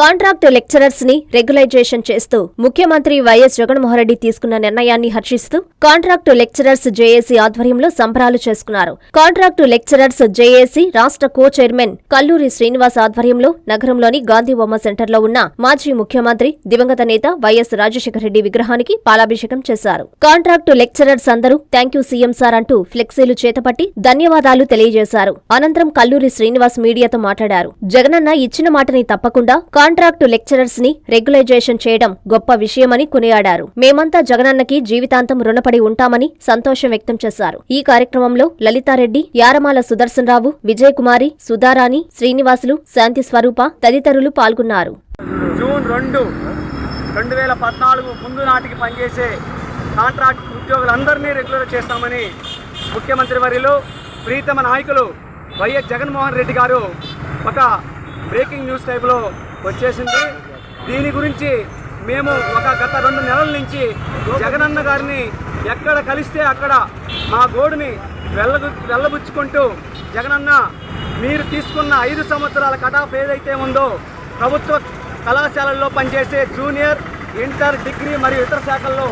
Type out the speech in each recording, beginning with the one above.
Contract లెక్చరర్స్ని regularisation చేస్తూ ముఖ్యమంత్రి YS Jaganmohan Reddy తీసుకున్న నిర్ణయాన్ని హర్షిస్తూ కాంట్రాక్టు లెక్చరర్స్ జేఏసీ ఆధ్వర్యంలో సంబరాలు చేసుకున్నారు. కాంట్రాక్టు లెక్చరర్స్ జేఏసీ రాష్ట్ర కో చైర్మన్ కల్లూరి శ్రీనివాస్ ఆధ్వర్యంలో నగరంలోని గాంధీ బొమ్మ సెంటర్లో ఉన్న మాజీ ముఖ్యమంత్రి దివంగత నేత వైఎస్ రాజశేఖర రెడ్డి విగ్రహానికి పాలాభిషేకం చేశారు. కాంట్రాక్టు లెక్చరర్స్ అందరూ థ్యాంక్ యూ సీఎం సార్ అంటూ ఫ్లెక్సీలు చేతపట్టి ధన్యవాదాలు తెలియజేశారు. అనంతరం కల్లూరి శ్రీనివాస్ మీడియాతో మాట్లాడారు. జగనన్న ఇచ్చిన మాటని తప్పకుండా కాంట్రాక్టు లెక్చరర్స్ని రెగ్యులైజేషన్ చేయడం గొప్ప విషయమని కొనియాడారు. మేమంతా జగనన్నకి జీవితాంతం రుణపడి ఉంటామని సంతోషం వ్యక్తం చేశారు. ఈ కార్యక్రమంలో లలితారెడ్డి యారమాల సుదర్శన్ రావు విజయ్ కుమారి సుధారాణి శ్రీనివాసులు శాంతి స్వరూప తదితరులు పాల్గొన్నారు. జూన్ రెండు రెండు వేల పద్నాలుగు ముందు నాటికి పనిచేసే కాంట్రాక్ట్ ఉద్యోగులందరినీ రెగ్యులర్ చేస్తామని ముఖ్యమంత్రి వారిలో ప్రీతమ నాయకులు వైఎస్ జగన్మోహన్ రెడ్డి గారు ఒక బ్రేకింగ్ న్యూస్ టైప్లో వచ్చేసింది. దీని గురించి మేము ఒక గత రెండు నెలల నుంచి జగనన్న గారిని ఎక్కడ కలిస్తే అక్కడ మా గోడుని వెళ్ళబు వెళ్ళబుచ్చుకుంటూ జగనన్న మీరు తీసుకున్న ఐదు సంవత్సరాల కటాఫ్ ఏదైతే ఉందో ప్రభుత్వ కళాశాలల్లో పనిచేసే జూనియర్ ఇంటర్ డిగ్రీ మరియు ఇతర శాఖల్లో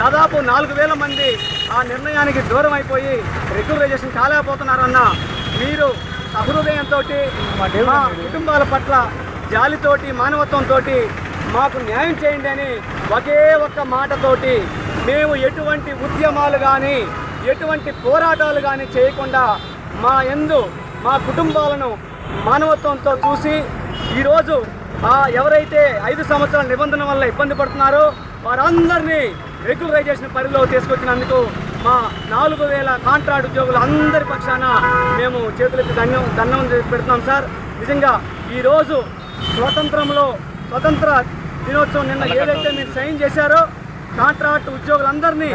దాదాపు నాలుగు వేల మంది ఆ నిర్ణయానికి దూరం అయిపోయి రెగ్యులరైజేషన్ కాలేకపోతున్నారన్న మీరు సహృదయంతో మా కుటుంబాల పట్ల జాలితోటి మానవత్వంతో మాకు న్యాయం చేయండి అని ఒకే ఒక్క మాటతోటి మేము ఎటువంటి ఉద్యమాలు కానీ ఎటువంటి పోరాటాలు కానీ చేయకుండా మా ఎందు మా కుటుంబాలను మానవత్వంతో చూసి ఈరోజు ఎవరైతే ఐదు సంవత్సరాల నిబంధన వల్ల ఇబ్బంది పడుతున్నారో వారందరినీ రెగ్యులరైజేషన్ పరిధిలో తీసుకొచ్చినందుకు మా నాలుగు వేల కాంట్రాక్ట్ ఉద్యోగులు అందరి పక్షాన మేము చేతులకి ధన్యం దండం పెడుతున్నాం సార్. నిజంగా ఈరోజు స్వతంత్రంలో స్వతంత్ర దినోత్సవం నిన్న ఏదైతే మీరు సైన్ చేశారో కాంట్రాక్ట్ ఉద్యోగులందరినీ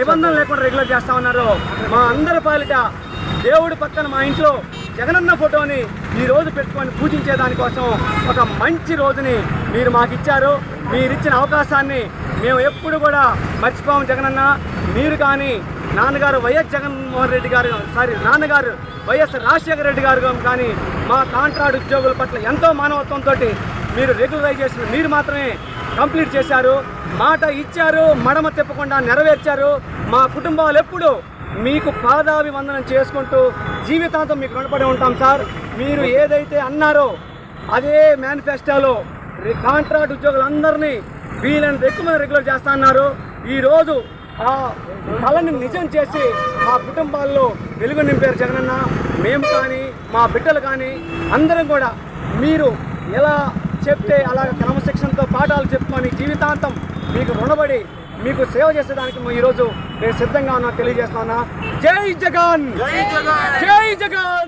నిబంధన లేకుండా రెగ్యులర్ చేస్తా ఉన్నారు మా అందరి పాలిట దేవుడి పక్కన మా ఇంట్లో జగనన్న ఫోటోని ఈ రోజు పెట్టుకొని పూజించే దానికోసం ఒక మంచి రోజుని మీరు మాకు ఇచ్చారు. మీరు ఇచ్చిన అవకాశాన్ని మేము ఎప్పుడు కూడా మర్చిపోము జగనన్న. మీరు కానీ నాన్నగారు వైఎస్ జగన్మోహన్ రెడ్డి గారు సారీ నాన్నగారు వైఎస్ రాజశేఖర రెడ్డి గారు కానీ మా కాంట్రాక్ట్ ఉద్యోగుల పట్ల ఎంతో మానవత్వంతో మీరు రెగ్యులరైజేషన్ మీరు మాత్రమే కంప్లీట్ చేశారు. మాట ఇచ్చారు మడమ తిప్పకుండా నెరవేర్చారు. మా కుటుంబాలు ఎప్పుడు మీకు పాదాభివందనం చేసుకుంటూ జీవితాంతం మీకు రుణపడి ఉంటాం సార్. మీరు ఏదైతే అన్నారో అదే మేనిఫెస్టోలో కాంట్రాక్ట్ ఉద్యోగులందరినీ వీళ్ళని ఎక్కువ రెగ్యులర్ చేస్తా అన్నారు. ఈరోజు ఆ కళని నిజం చేసి మా కుటుంబాల్లో వెలుగు నింపారు జగనన్న. మేము కానీ మా బిడ్డలు కానీ అందరం కూడా మీరు ఎలా చెప్తే అలా క్రమశిక్షణతో పాఠాలు చెప్పుకొని జీవితాంతం మీకు రుణపడి మీకు సేవ చేసేదానికి ఈరోజు నేను సిద్ధంగా ఉన్నా తెలియజేస్తున్నా జై జగన్! జై జగన్!